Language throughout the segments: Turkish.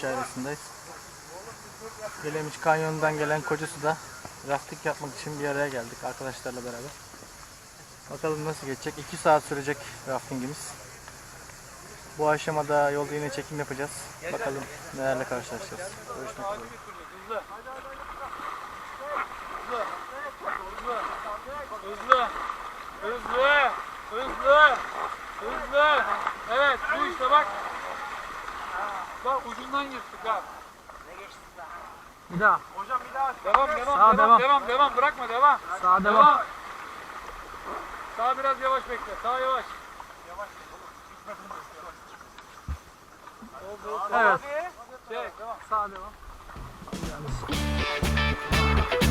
çevresindeyiz. Gelemiş Kanyonu'ndan gelen kocası da rafting yapmak için bir araya geldik arkadaşlarla beraber. Bakalım nasıl geçecek. 2 saat sürecek raftingimiz. Bu aşamada yolda yine çekim yapacağız. Bakalım nelerle karşılaşacağız. Görüşmek üzere. Hızlı. Hızlı. Hızlı. Hızlı. Evet bu işte bak. Bak ucundan yırttık ha. Bir daha. Devam devam Sağa devam, devam. devam devam bırakma devam. Sağa Devam. Sağ biraz yavaş bekle. Sağ yavaş. Evet. Çek devam. Sağa devam. Sol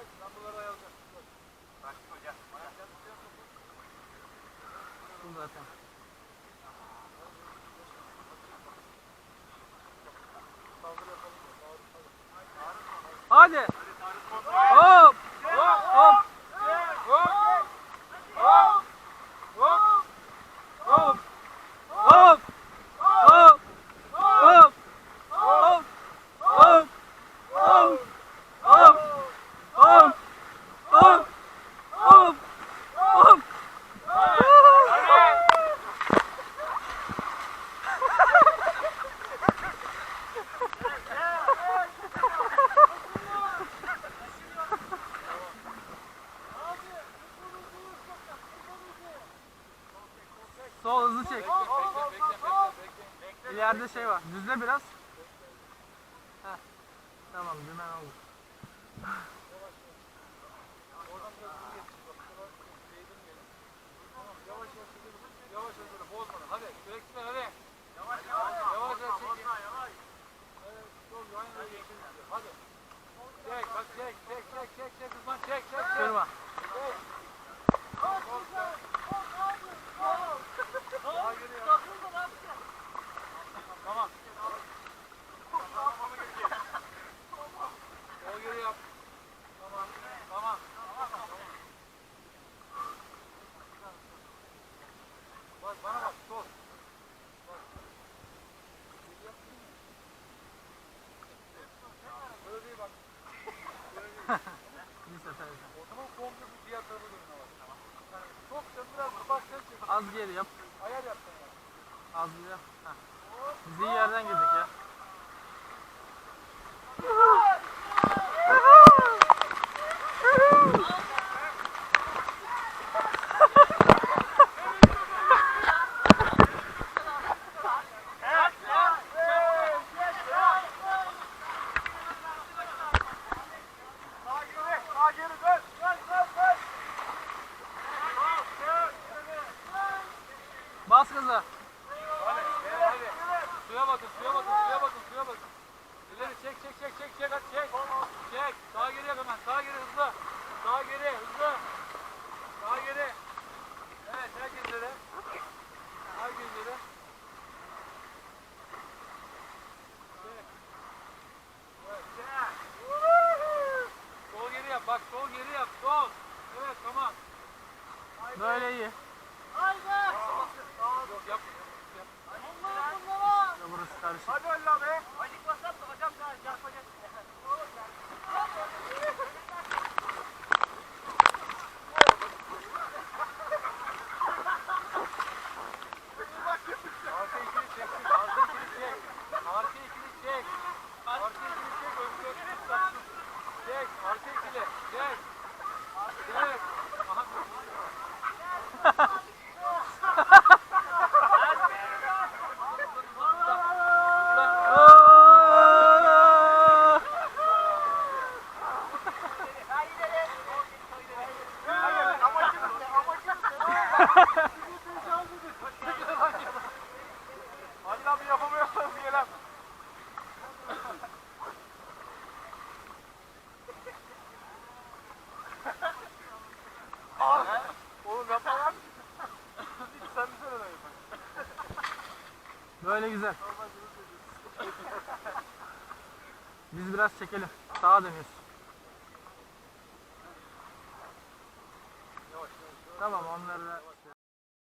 Bunları ayalacağım. Bunlar tamam. Hızlı çek. İleride şey var. Düzle biraz. Heh. Tamam dümen oldu. Yavaş yavaş böyle bozmadan. Hadi direksiyon hadi. Yavaş yavaş. Yavaş yavaş. Bozma yavaş. Evet. Çok aynı öyle Yap. Ayar yapsın ya. Az bir Bizi yerden gir. Bas gaza. Hadi, hadi. Suya bakın, suya bakın, suya bakın, suya bakın. İleri çek, çek, çek, çek, çek, hadi çek. Çek. Sağa geri yap hemen. Sağa geri hızlı. Sağa geri hızlı. Sağa geri. Evet, herkes yere. Herkes yere. Hadi Allah be. Böyle güzel. Biz biraz çekelim. Sağa dönüyoruz. Tamam onları